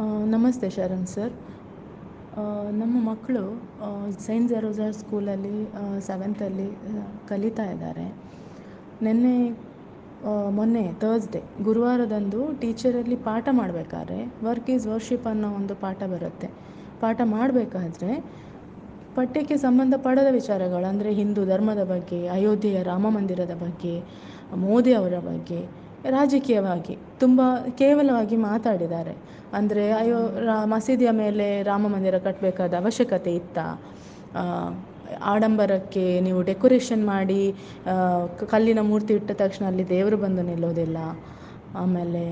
ನಮಸ್ತೆ ಶರಣ್ ಸರ್. ನಮ್ಮ ಮಕ್ಕಳು ಸೈಂಟ್ ಜೆರೋಸಾ ಸ್ಕೂಲಲ್ಲಿ ಸೆವೆಂತಲ್ಲಿ ಕಲಿತಾ ಇದ್ದಾರೆ. ನಿನ್ನೆ ಮೊನ್ನೆ ತರ್ಸ್ಡೇ ಗುರುವಾರದಂದು ಟೀಚರಲ್ಲಿ ಪಾಠ ಮಾಡಬೇಕಾದ್ರೆ ವರ್ಕ್ ಈಸ್ ವರ್ಷಿಪ್ ಅನ್ನೋ ಒಂದು ಪಾಠ ಬರುತ್ತೆ. ಪಾಠ ಮಾಡಬೇಕಾದ್ರೆ, ಪಠ್ಯಕ್ಕೆ ಸಂಬಂಧಪಡದ ವಿಚಾರಗಳು, ಅಂದರೆ ಹಿಂದೂ ಧರ್ಮದ ಬಗ್ಗೆ, ಅಯೋಧ್ಯೆಯ ರಾಮ ಮಂದಿರದ ಬಗ್ಗೆ, ಮೋದಿ ಅವರ ಬಗ್ಗೆ ರಾಜಕೀಯವಾಗಿ ತುಂಬ ಕೇವಲವಾಗಿ ಮಾತಾಡಿದ್ದಾರೆ. ಅಂದರೆ ಅಯ್ಯೋ, ರಾ, ಮಸೀದಿಯ ಮೇಲೆ ರಾಮ ಮಂದಿರ ಕಟ್ಟಬೇಕಾದ ಅವಶ್ಯಕತೆ ಇತ್ತಾ? ಆಡಂಬರಕ್ಕೆ ನೀವು ಡೆಕೋರೇಷನ್ ಮಾಡಿ ಕಲ್ಲಿನ ಮೂರ್ತಿ ಇಟ್ಟ ತಕ್ಷಣ ಅಲ್ಲಿ ದೇವರು ಬಂದು ನಿಲ್ಲೋದಿಲ್ಲ. ಆಮೇಲೆ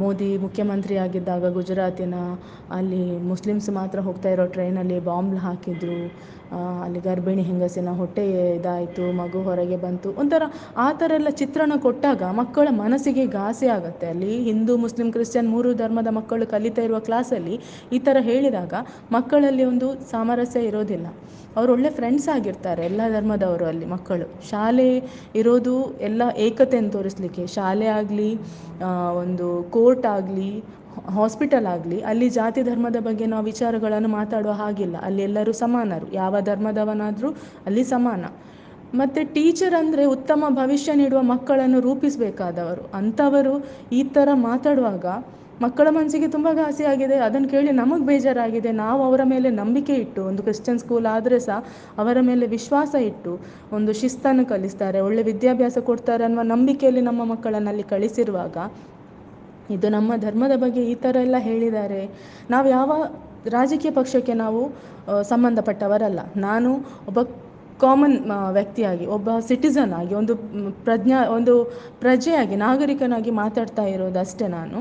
ಮೋದಿ ಮುಖ್ಯಮಂತ್ರಿ ಆಗಿದ್ದಾಗ ಗುಜರಾತಿನ ಅಲ್ಲಿ ಮುಸ್ಲಿಮ್ಸ್ ಮಾತ್ರ ಹೋಗ್ತಾ ಇರೋ ಟ್ರೈನಲ್ಲಿ ಬಾಂಬ್ ಹಾಕಿದರು. ಅಲ್ಲಿ ಗರ್ಭಿಣಿ ಹೆಂಗಸಿನ ಹೊಟ್ಟೆ ಇದಾಯಿತು, ಮಗು ಹೊರಗೆ ಬಂತು. ಒಂಥರ ಆ ಥರ ಎಲ್ಲ ಚಿತ್ರಣ ಕೊಟ್ಟಾಗ ಮಕ್ಕಳ ಮನಸ್ಸಿಗೆ ಘಾಸಿ ಆಗುತ್ತೆ. ಅಲ್ಲಿ ಹಿಂದೂ, ಮುಸ್ಲಿಂ, ಕ್ರಿಶ್ಚಿಯನ್ ಮೂರು ಧರ್ಮದ ಮಕ್ಕಳು ಕಲಿತಾ ಇರುವ ಕ್ಲಾಸಲ್ಲಿ ಈ ಥರ ಹೇಳಿದಾಗ ಮಕ್ಕಳಲ್ಲಿ ಒಂದು ಸಾಮರಸ್ಯ ಇರೋದಿಲ್ಲ. ಅವ್ರು ಒಳ್ಳೆ ಫ್ರೆಂಡ್ಸ್ ಆಗಿರ್ತಾರೆ ಎಲ್ಲ ಧರ್ಮದವರು ಅಲ್ಲಿ ಮಕ್ಕಳು. ಶಾಲೆ ಇರೋದು ಎಲ್ಲ ಏಕತೆಯನ್ನು ತೋರಿಸಲಿಕ್ಕೆ. ಶಾಲೆ ಆಗಲಿ ಒಂದು ಕೋರ್ಟ್ ಆಗಲಿ, ಹಾಸ್ಪಿಟಲ್ ಆಗಲಿ, ಅಲ್ಲಿ ಜಾತಿ ಧರ್ಮದ ಬಗ್ಗೆ ನಾವು ವಿಚಾರಗಳನ್ನು ಮಾತಾಡುವ ಹಾಗಿಲ್ಲ. ಅಲ್ಲಿ ಎಲ್ಲರೂ ಸಮಾನರು. ಯಾವ ಧರ್ಮದವನಾದರೂ ಅಲ್ಲಿ ಸಮಾನ. ಮತ್ತು ಟೀಚರ್ ಅಂದರೆ ಉತ್ತಮ ಭವಿಷ್ಯ ನೀಡುವ ಮಕ್ಕಳನ್ನು ರೂಪಿಸಬೇಕಾದವರು. ಅಂಥವರು ಈ ಥರ ಮಾತಾಡುವಾಗ ಮಕ್ಕಳ ಮನಸ್ಸಿಗೆ ತುಂಬ ಘಾಸಿ ಆಗಿದೆ. ಅದನ್ನು ಕೇಳಿ ನಮಗೆ ಬೇಜಾರಾಗಿದೆ. ನಾವು ಅವರ ಮೇಲೆ ನಂಬಿಕೆ ಇಟ್ಟು, ಒಂದು ಕ್ರಿಶ್ಚಿಯನ್ ಸ್ಕೂಲ್ ಆದರೆ ಸಹ ಅವರ ಮೇಲೆ ವಿಶ್ವಾಸ ಇಟ್ಟು ಒಂದು ಶಿಸ್ತನ್ನು ಕಲಿಸ್ತಾರೆ. ಒಳ್ಳೆ ವಿದ್ಯಾಭ್ಯಾಸ ಕೊಡ್ತಾರೆ ಅನ್ನುವ ನಂಬಿಕೆಯಲ್ಲಿ ನಮ್ಮ ಮಕ್ಕಳನ್ನು ಅಲ್ಲಿ ಕಳಿಸಿರುವಾಗ ಇದು ನಮ್ಮ ಧರ್ಮದ ಬಗ್ಗೆ ಈ ಥರ ಎಲ್ಲ ಹೇಳಿದ್ದಾರೆ. ನಾವು ಯಾವ ರಾಜಕೀಯ ಪಕ್ಷಕ್ಕೆ ನಾವು ಸಂಬಂಧಪಟ್ಟವರಲ್ಲ. ನಾನು ಒಬ್ಬ ಕಾಮನ್ ವ್ಯಕ್ತಿಯಾಗಿ, ಒಬ್ಬ ಸಿಟಿಸನ್ ಆಗಿ, ಒಂದು ಪ್ರಜ್ಞಾ, ಒಂದು ಪ್ರಜೆಯಾಗಿ, ನಾಗರಿಕನಾಗಿ ಮಾತಾಡ್ತಾ ಇರೋದು ಅಷ್ಟೇ ನಾನು.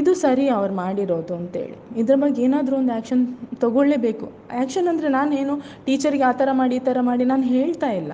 ಇದು ಸರಿ ಅವ್ರು ಮಾಡಿರೋದು ಅಂತೇಳಿ. ಇದ್ರ ಬಗ್ಗೆ ಏನಾದರೂ ಒಂದು ಆ್ಯಕ್ಷನ್ ತಗೊಳ್ಳೇಬೇಕು. ಆ್ಯಕ್ಷನ್ ಅಂದರೆ ನಾನೇನು ಟೀಚರಿಗೆ ಆ ಥರ ಮಾಡಿ, ಈ ಥರ ಮಾಡಿ ನಾನು ಹೇಳ್ತಾ ಇಲ್ಲ.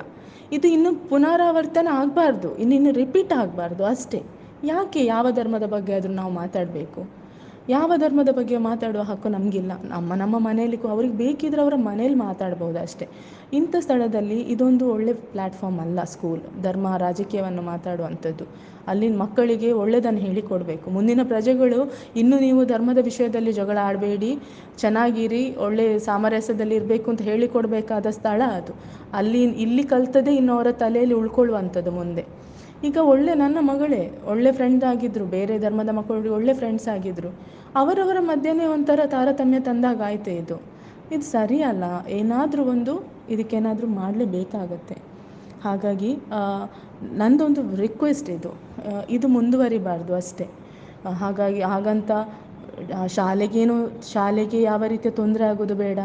ಇದು ಇನ್ನು ಪುನರಾವರ್ತನೆ ಆಗಬಾರ್ದು. ಇನ್ನಿನ್ನು ರಿಪೀಟ್ ಆಗಬಾರ್ದು ಅಷ್ಟೇ. ಯಾಕೆ ಯಾವ ಧರ್ಮದ ಬಗ್ಗೆ ಆದರೂ ನಾವು ಮಾತಾಡಬೇಕು? ಯಾವ ಧರ್ಮದ ಬಗ್ಗೆ ಮಾತಾಡುವ ಹಕ್ಕು ನಮಗಿಲ್ಲ. ನಮ್ಮ ನಮ್ಮ ಮನೆಯಲ್ಲಿ ಅವ್ರಿಗೆ ಬೇಕಿದ್ರೆ ಅವರ ಮನೇಲಿ ಮಾತಾಡ್ಬೋದು ಅಷ್ಟೇ. ಇಂಥ ಸ್ಥಳದಲ್ಲಿ ಇದೊಂದು ಒಳ್ಳೆ ಪ್ಲ್ಯಾಟ್ಫಾರ್ಮ್ ಅಲ್ಲ ಸ್ಕೂಲ್ ಧರ್ಮ, ರಾಜಕೀಯವನ್ನು ಮಾತಾಡುವಂಥದ್ದು. ಅಲ್ಲಿನ ಮಕ್ಕಳಿಗೆ ಒಳ್ಳೆಯದನ್ನು ಹೇಳಿಕೊಡಬೇಕು. ಮುಂದಿನ ಪ್ರಜೆಗಳು ಇನ್ನು ನೀವು ಧರ್ಮದ ವಿಷಯದಲ್ಲಿ ಜಗಳ ಆಡಬೇಡಿ, ಚೆನ್ನಾಗಿರಿ, ಒಳ್ಳೆ ಸಾಮರಸ್ಯದಲ್ಲಿ ಇರಬೇಕು ಅಂತ ಹೇಳಿಕೊಡಬೇಕಾದ ಸ್ಥಳ ಅದು. ಅಲ್ಲಿ, ಇಲ್ಲಿ ಕಲ್ತದೆ ಇನ್ನು ಅವರ ತಲೆಯಲ್ಲಿ ಉಳ್ಕೊಳ್ಳುವಂಥದ್ದು ಮುಂದೆ. ಈಗ ಒಳ್ಳೆ ನನ್ನ ಮಗಳೇ, ಒಳ್ಳೆ ಫ್ರೆಂಡ್ ಆಗಿದ್ದರು ಬೇರೆ ಧರ್ಮದ ಮಕ್ಕಳು, ಒಳ್ಳೆ ಫ್ರೆಂಡ್ಸ್ ಆಗಿದ್ದರು ಅವರವರ ಮಧ್ಯೆನೇ ಒಂಥರ ತಾರತಮ್ಯ ತಂದಾಗ ಆಯ್ತು ಇದು. ಇದು ಸರಿಯಲ್ಲ, ಏನಾದರೂ ಒಂದು ಇದಕ್ಕೇನಾದರೂ ಮಾಡಲೇಬೇಕಾಗತ್ತೆ. ಹಾಗಾಗಿ ನಂದೊಂದು ರಿಕ್ವೆಸ್ಟ್ ಇದು. ಇದು ಮುಂದುವರಿಬಾರ್ದು ಅಷ್ಟೇ. ಹಾಗಾಗಿ ಹಾಗಂತ ಶಾಲೆಗೇನು, ಶಾಲೆಗೆ ಯಾವ ರೀತಿಯ ತೊಂದರೆ ಆಗೋದು ಬೇಡ.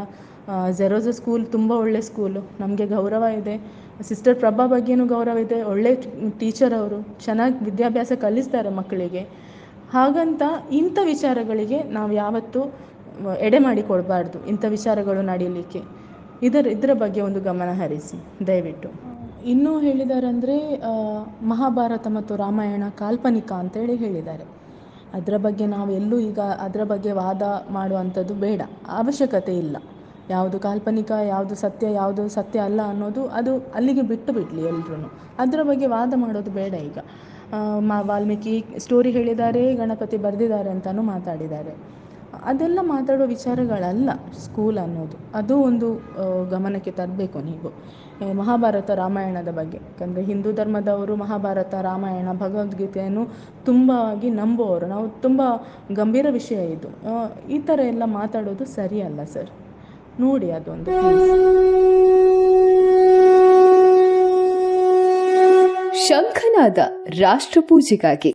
ಝೆರೋಝ ಸ್ಕೂಲ್ ತುಂಬ ಒಳ್ಳೆ ಸ್ಕೂಲು ನಮಗೆ ಗೌರವ ಇದೆ. ಸಿಸ್ಟರ್ ಪ್ರಭಾ ಬಗ್ಗೆಯೂ ಗೌರವ ಇದೆ. ಒಳ್ಳೆ ಟೀಚರ್ ಅವರು. ಚೆನ್ನಾಗಿ ವಿದ್ಯಾಭ್ಯಾಸ ಕಲಿಸ್ತಾರೆ ಮಕ್ಕಳಿಗೆ. ಹಾಗಂತ ಇಂಥ ವಿಚಾರಗಳಿಗೆ ನಾವು ಯಾವತ್ತೂ ಎಡೆ ಮಾಡಿ ಕೊಡಬಾರ್ದು ಇಂಥ ವಿಚಾರಗಳು ನಡೀಲಿಕ್ಕೆ. ಇದರ ಇದರ ಬಗ್ಗೆ ಒಂದು ಗಮನ ಹರಿಸಿ. ದಯವಿಟ್ಟು. ಇನ್ನೂ ಹೇಳಿದಾರಂದರೆ ಮಹಾಭಾರತ ಮತ್ತು ರಾಮಾಯಣ ಕಾಲ್ಪನಿಕ ಅಂತೇಳಿ ಹೇಳಿದ್ದಾರೆ. ಅದರ ಬಗ್ಗೆ ನಾವು ಎಲ್ಲೂ ಈಗ ಅದರ ಬಗ್ಗೆ ವಾದ ಮಾಡುವಂಥದ್ದು ಬೇಡ. ಅವಶ್ಯಕತೆ ಇಲ್ಲ. ಯಾವುದು ಕಾಲ್ಪನಿಕ, ಯಾವುದು ಸತ್ಯ ಯಾವುದು ಸತ್ಯ ಅಲ್ಲ ಅನ್ನೋದು ಅದು ಅಲ್ಲಿಗೆ ಬಿಟ್ಟು ಬಿಡಲಿ ಎಲ್ರೂ ಅದರ ಬಗ್ಗೆ ವಾದ ಮಾಡೋದು ಬೇಡ ಈಗ. ಮಾ, ವಾಲ್ಮೀಕಿ ಸ್ಟೋರಿ ಹೇಳಿದ್ದಾರೆ, ಗಣಪತಿ ಬರೆದಿದ್ದಾರೆ ಅಂತಲೂ ಮಾತಾಡಿದ್ದಾರೆ. ಅದೆಲ್ಲ ಮಾತಾಡೋ ವಿಚಾರಗಳಲ್ಲ ಸ್ಕೂಲ್ ಅನ್ನೋದು. ಅದು ಒಂದು ಗಮನಕ್ಕೆ ತರಬೇಕು ನೀವು. ಮಹಾಭಾರತ ರಾಮಾಯಣದ ಬಗ್ಗೆ. ಯಾಕಂದರೆ ಹಿಂದೂ ಧರ್ಮದವರು ಮಹಾಭಾರತ, ರಾಮಾಯಣ, ಭಗವದ್ಗೀತೆಯನ್ನು ತುಂಬವಾಗಿ ನಂಬುವವರು. ನಾವು ತುಂಬ ಗಂಭೀರ ವಿಷಯ ಇದು. ಈ ಥರ ಎಲ್ಲ ಮಾತಾಡೋದು ಸರಿಯಲ್ಲ ಸರ್. ನೋಡಿ ಅದೊಂದು ಶಂಖನಾದ ರಾಷ್ಟ್ರಪೂಜೆಗಾಗಿ.